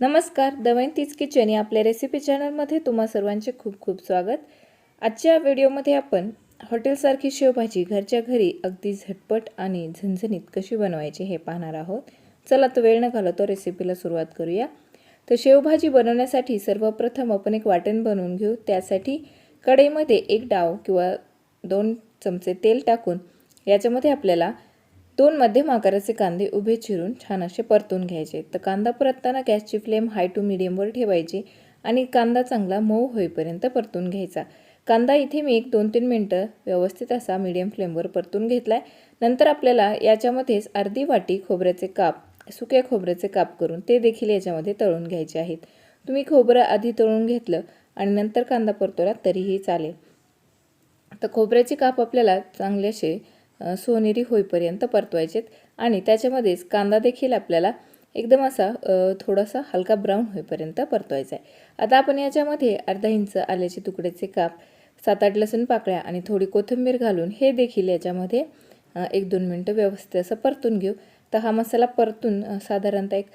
नमस्कार दवंतीच किचन या आपल्या रेसिपी चॅनलमध्ये तुम्हा सर्वांचे खूप खूप स्वागत. आजच्या व्हिडिओमध्ये आपण हॉटेलसारखी शेवभाजी घरच्या घरी अगदी झटपट आणि झणझणीत कशी बनवायची हे पाहणार आहोत. चला तो वेळ न घालवतो रेसिपीला सुरुवात करूया. तर शेवभाजी बनवण्यासाठी सर्वप्रथम आपण एक वाटण बनवून घेऊ. त्यासाठी कढईमध्ये एक डाव किंवा दोन चमचे तेल टाकून याच्यामध्ये आपल्याला दोन मध्यम आकाराचे कांदे उभे चिरून छान असे परतून घ्यायचे. तर कांदा परतताना गॅसची फ्लेम हाय टू मिडियमवर ठेवायची आणि कांदा चांगला मऊ होईपर्यंत परतून घ्यायचा. कांदा इथे मी एक दोन तीन मिनटं व्यवस्थित असा मिडियम फ्लेमवर परतून घेतला आहे नंतर आपल्याला याच्यामध्येच अर्धी वाटी खोबऱ्याचे काप सुक्या खोबऱ्याचे काप करून ते देखील याच्यामध्ये तळून घ्यायचे आहेत. तुम्ही खोबरं आधी तळून घेतलं आणि नंतर कांदा परतवला तरीही चालेल. तर खोबऱ्याचे काप आपल्याला चांगले असे सोनेरी होईपर्यंत परतवायचेत. आणि त्याच्यामध्येच कांदा देखील आपल्याला एकदम असा थोडासा हलका ब्राऊन होईपर्यंत परतवायचा आहे आता आपण याच्यामध्ये अर्धा इंच आल्याचे तुकड्याचे काप सात आठ लसूण पाकळ्या आणि थोडी कोथिंबीर घालून हे देखील याच्यामध्ये एक दोन मिनटं व्यवस्थित असं परतून घेऊ. तर हा मसाला परतून साधारणतः एक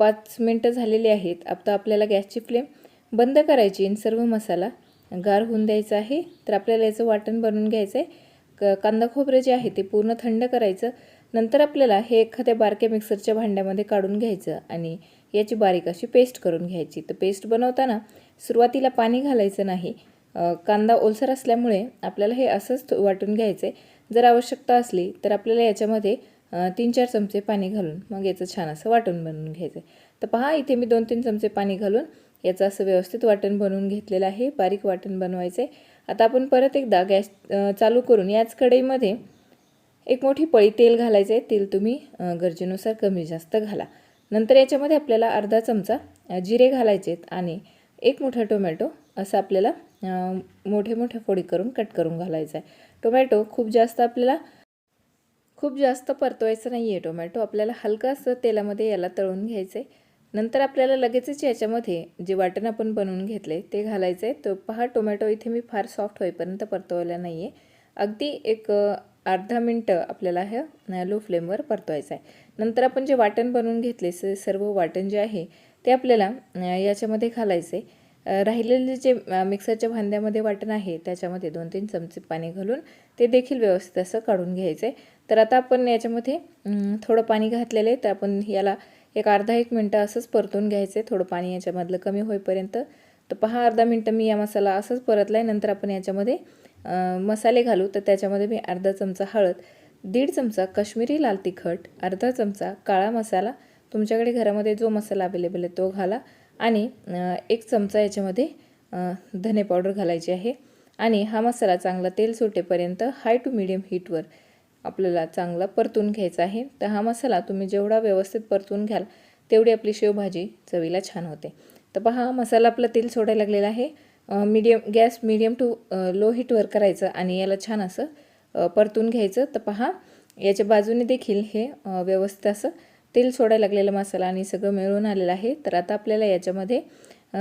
पाच मिनटं झालेली आहेत. आता आपल्याला गॅसची फ्लेम बंद करायची आणि सर्व मसाला गार होऊन द्यायचा आहे. तर आपल्याला याचं वाटण बनवून घ्यायचं आहे क कांदा खोबरं जे आहे ते पूर्ण थंड करायचं. नंतर आपल्याला हे एखाद्या बारक्या मिक्सरच्या भांड्यामध्ये काढून घ्यायचं आणि याची बारीक अशी पेस्ट करून घ्यायची. तर पेस्ट बनवताना सुरुवातीला पाणी घालायचं नाही. कांदा ओलसर असल्यामुळे आपल्याला हे असंच वाटून घ्यायचं. आहे जर आवश्यकता असली तर आपल्याला याच्यामध्ये तीन चार चमचे पाणी घालून मग याचं छान असं वाटण बनवून घ्यायचं. आहे तर पहा इथे मी दोन तीन चमचे पाणी घालून याचं असं व्यवस्थित वाटण बनवून घेतलेलं आहे. बारीक वाटण बनवायचं आहे आता आपण परत एकदा गॅस चालू करून याच कढईमध्ये एक मोठी पळी तेल घालायचं आहे तेल तुम्ही गरजेनुसार कमी जास्त घाला. नंतर याच्यामध्ये आपल्याला अर्धा चमचा जिरे घालायचे आहेत आणि एक मोठा टोमॅटो असं आपल्याला मोठे मोठे फोडी करून कट करून घालायचा आहे. टोमॅटो खूप जास्त आपल्याला खूप जास्त परतवायचं नाही आहे टोमॅटो आपल्याला हलकं असं तेलामध्ये याला तळून घ्यायचं आहे नंतर आपल्याला लगेचच याच्यामध्ये जे वाटण आपण बनवून घेतले ते घालायचं आहे. तर पहा टोमॅटो इथे मी फार सॉफ्ट होईपर्यंत परतवला नाही आहे अगदी एक अर्धा मिनटं आपल्याला हे लो फ्लेमवर परतवायचं आहे. नंतर आपण जे वाटण बनवून घेतले स सर्व वाटण जे आहे ते आपल्याला याच्यामध्ये घालायचं आहे. राहिलेले जे मिक्सरच्या भांड्यामध्ये वाटण आहे त्याच्यामध्ये दोन तीन चमचे पाणी घालून ते देखील व्यवस्थित असं काढून घ्यायचं आहे. तर आता आपण याच्यामध्ये थोडं पाणी घातलेलं आहे. तर आपण याला एक अर्धा एक मिनटं असंच परतून घ्यायचं आहे थोडं पाणी याच्यामधलं कमी होईपर्यंत. तर पहा अर्धा मिनटं मी या मसाला असंच परतला आहे नंतर आपण याच्यामध्ये मसाले घालू. तर त्याच्यामध्ये मी अर्धा चमचा हळद दीड चमचा काश्मीरी लाल तिखट अर्धा चमचा काळा मसाला. तुमच्याकडे घरामध्ये जो मसाला अवेलेबल आहे तो घाला. आणि एक चमचा याच्यामध्ये धने पावडर घालायची आहे. आणि हा मसाला चांगला तेल सुटेपर्यंत हाय टू मिडियम हीटवर आपल्याला चांगला परतून घ्यायचा आहे. तर हा मसाला तुम्ही जेवढा व्यवस्थित परतून घ्याल तेवढी आपली शेवभाजी चवीला छान होते. तर पहा मसाला आपला तेल सोडायला लागलेला आहे. Medium gas medium to low हीटवर करायचं आणि याला छान असं परतून घ्यायचं. तर पहा याच्या बाजूने देखील हे व्यवस्थित असं तेल सोडायला लागलेला मसाला आणि सगळं मिळून आलेलं आहे. तर आता आपल्याला याच्यामध्ये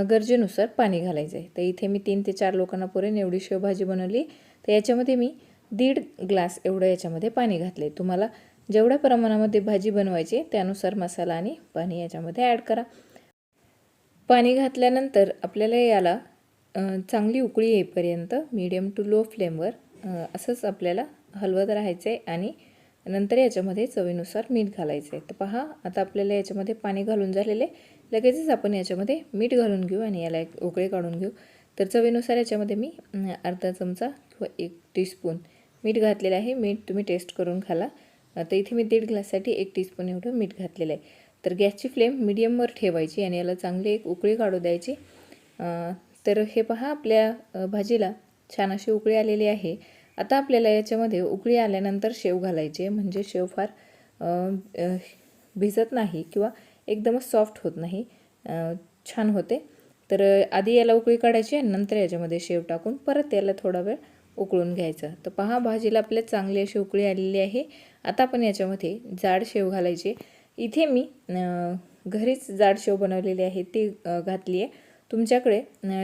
गरजेनुसार पाणी घालायचं आहे तर इथे मी तीन ते चार लोकांना पुरेन एवढी शेवभाजी बनवली. तर याच्यामध्ये मी दीड ग्लास एवढं याच्यामध्ये पाणी घातले तुम्हाला जेवढ्या प्रमाणामध्ये भाजी बनवायची त्यानुसार मसाला आणि पाणी याच्यामध्ये ॲड करा. पाणी घातल्यानंतर आपल्याला याला चांगली उकळी येईपर्यंत मीडियम टू लो फ्लेमवर असंच आपल्याला हलवत राहायचं आहे आणि नंतर याच्यामध्ये चवीनुसार मीठ घालायचं आहे तर पहा आता आपल्याला याच्यामध्ये पाणी घालून झालेले लगेचच आपण याच्यामध्ये मीठ घालून घेऊ आणि याला एक उकळी काढून घेऊ. तर चवीनुसार याच्यामध्ये मी अर्धा चमचा किंवा एक टीस्पून मीठ घातलेलं आहे. मीठ तुम्ही टेस्ट करून खाला तर इथे मी दीड ग्लाससाठी एक टीस्पून एवढं मीठ घातलेलं आहे. तर गॅसची फ्लेम मिडियमवर ठेवायची आणि याला चांगली एक उकळी काढू द्यायची. तर हे पहा आपल्या भाजीला छान अशी उकळी आलेली आहे. आता आपल्याला याच्यामध्ये उकळी आल्यानंतर शेव घालायची. म्हणजे शेव फार भिजत नाही किंवा एकदमच सॉफ्ट होत नाही. छान होते. तर आधी याला उकळी काढायची आणि नंतर याच्यामध्ये शेव टाकून परत याला थोडा वेळ उकळून घ्यायचं. तर पहा भाजीला आपल्या चांगली अशी उकळी आलेली आहे. आता आपण याच्यामध्ये जाड शेव घालायचे. इथे मी घरीच जाड शेव बनवलेली आहे ती घातली आहे. तुमच्याकडे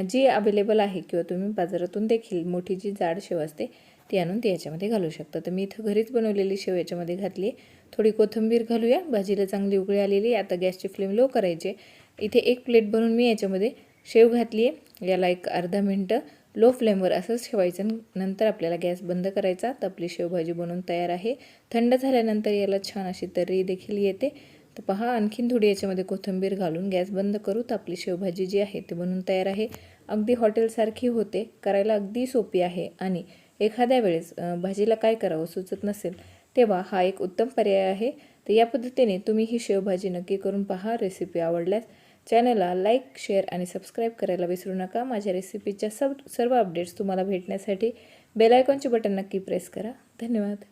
जी अवेलेबल आहे किंवा तुम्ही बाजारातून देखील मोठी जी जाड शेव असते ती आणून ती याच्यामध्ये घालू शकता. तर मी इथं घरीच बनवलेली शेव याच्यामध्ये घातली आहे. थोडी कोथिंबीर घालूया. भाजीला चांगली उकळी आलेली आहे. आता गॅसची फ्लेम लो करायचे इथे एक प्लेट भरून मी याच्यामध्ये शेव घातली आहे. याला एक अर्धा मिनटं लो फ्लेमवर असंच ठेवायचं नंतर आपल्याला गॅस बंद करायचा तर आपली शेवभाजी बनवून तयार आहे. थंड झाल्यानंतर याला छान अशी तर्री देखील येते. तर पहा आणखीन थोडी याच्यामध्ये कोथिंबीर घालून गॅस बंद करू. तर आपली शेवभाजी जी आहे ती बनवून तयार आहे. अगदी हॉटेलसारखी होते करायला अगदी सोपी आहे. आणि एखाद्या वेळेस भाजीला काय करावं सुचत नसेल तेव्हा हा एक उत्तम पर्याय आहे. तर या पद्धतीने तुम्ही ही शेवभाजी नक्की करून पहा. रेसिपी आवडल्यास चॅनलला लाईक शेअर आणि सबस्क्राईब करायला विसरू नका. माझ्या रेसिपीच्या सब सर्व अपडेट्स तुम्हाला भेटण्यासाठी बेलायकॉनचे बटन नक्की प्रेस करा. धन्यवाद.